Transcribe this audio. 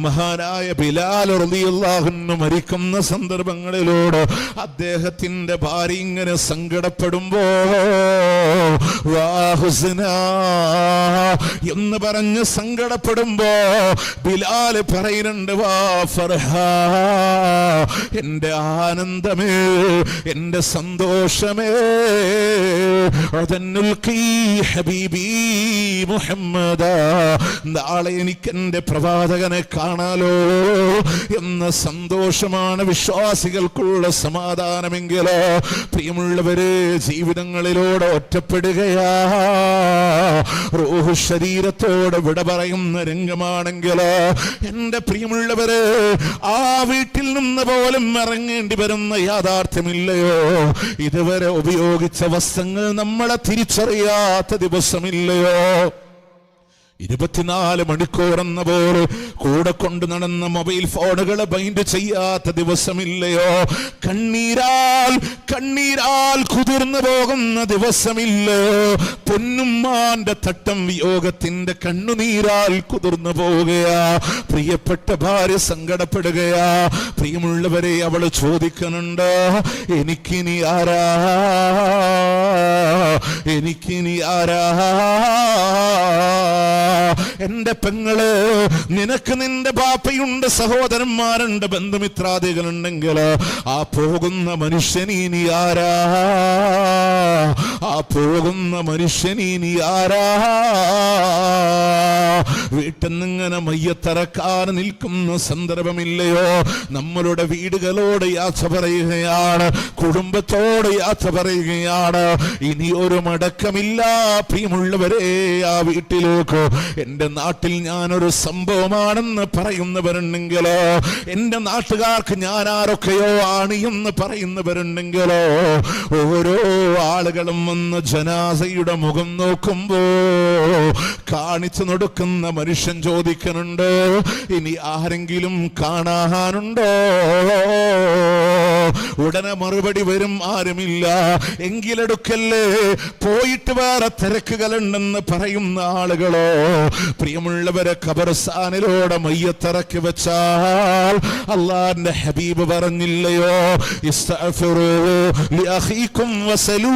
മഹാനായ ബിലാൽ മരിക്കുന്ന സന്ദർഭങ്ങളിലൂടെ അദ്ദേഹത്തിന്റെ ഭാര്യ ഇങ്ങനെ സങ്കടപ്പെടുമ്പോ എന്ന് പറഞ്ഞ് സങ്കടപ്പെടുമ്പോ ബിലാൽ പറയുന്നുണ്ട് വാ ഫർഹ എന്റെ ആനന്ദമേ എന്റെ സന്തോഷമേ ഹബീബി മുഹമ്മദ നാളെ എനിക്ക് എന്റെ പ്രവാചകനെ കാണാലോ എന്ന സന്തോഷമാണ് വിശ്വാസികൾക്കുള്ള സമാധാനമെങ്കിലോ പ്രിയമുള്ളവര് ജീവിതങ്ങളിലൂടെ ഒറ്റപ്പെടുകയാ. റോഹു ശരീരത്തോട് വിട പറയുന്ന രംഗമാണെങ്കിലോ എന്റെ പ്രിയമുള്ളവര് ആ വീട്ടിൽ നിന്ന് പോലും ഇറങ്ങേണ്ടി വരുന്ന യാഥാർത്ഥ്യമില്ലയോ? ഇതുവരെ ഉപയോഗിച്ച വസ്ത്രങ്ങൾ നമ്മളെ തിരിച്ചറിയാത്ത ദിവസമില്ലയോ? ഇരുപത്തിനാല് മണിക്കൂർ പോലെ കൂടെ കൊണ്ട് നടന്ന മൊബൈൽ ഫോണുകളെ ബൈൻഡ് ചെയ്യാത്ത ദിവസമില്ലയോ? കണ്ണീരാൽ കണ്ണീരാൽ കുതിർന്നു പോകുന്ന ദിവസമില്ലയോ? പൊന്നുമ്മാന്റെ തട്ടം വിയോഗത്തിന്റെ കണ്ണുനീരാൽ കുതിർന്നു പോവുകയാ. പ്രിയപ്പെട്ട ഭാര്യ സങ്കടപ്പെടുകയാ. പ്രിയമുള്ളവരെ അവൾ ചോദിക്കുന്നുണ്ട് എനിക്കിനി ആരാ? എനിക്കിനി ആരാ? എന്റെ പെങ്ങൾ നിനക്ക് നിന്റെ ബാപ്പയുണ്ട് സഹോദരന്മാരുണ്ട് ബന്ധുമിത്രാദികളുണ്ടെങ്കിൽ ആ പോകുന്ന മനുഷ്യനീനി ആരാ? ആ പോകുന്ന മനുഷ്യനീനി ആരാ? വീട്ടിൽ നിന്നിങ്ങനെ മയ്യത്തറക്കാൻ നിൽക്കുന്ന സന്ദർഭമില്ലയോ? നമ്മളുടെ വീടുകളോട് യാത്ര പറയുകയാണ് കുടുംബത്തോട് യാത്ര പറയുകയാണ്. ഇനി ഒരു മടക്കമില്ല പ്രിയമുള്ളവരെ ആ വീട്ടിലേക്ക്. എന്റെ നാട്ടിൽ ഞാനൊരു സംഭവമാണെന്ന് പറയുന്നവരുണ്ടെങ്കിലോ? എന്റെ നാട്ടുകാർക്ക് ഞാൻ ആരൊക്കെയോ ആണ് എന്ന് പറയുന്നവരുണ്ടെങ്കിലോ? ഓരോ ആളുകളും വന്ന് ജനാസയുടെ മുഖം നോക്കുമ്പോ കാണിച്ചു നടക്കുന്ന മനുഷ്യൻ ചോദിക്കുന്നുണ്ട് ഇനി ആരെങ്കിലും കാണാനുണ്ടോ? ഉടനെ മറുപടി വരും ആരുമില്ല. എങ്കിലെടുക്കല്ലേ? പോയിട്ട് വേറെ തിരക്കുകളുണ്ടെന്ന് പറയുന്ന ആളുകളോ പ്രിയമുള്ളവരെ ഖബർസ്ഥാനിലൂടെ മയ്യത്തിറക്കി വെച്ചാൽ അള്ളാന്റെ ഹബീബ് പറഞ്ഞില്ലയോ? ഇസ്തഗ്ഫിറൂ ലിഅഖീകും വസലൂ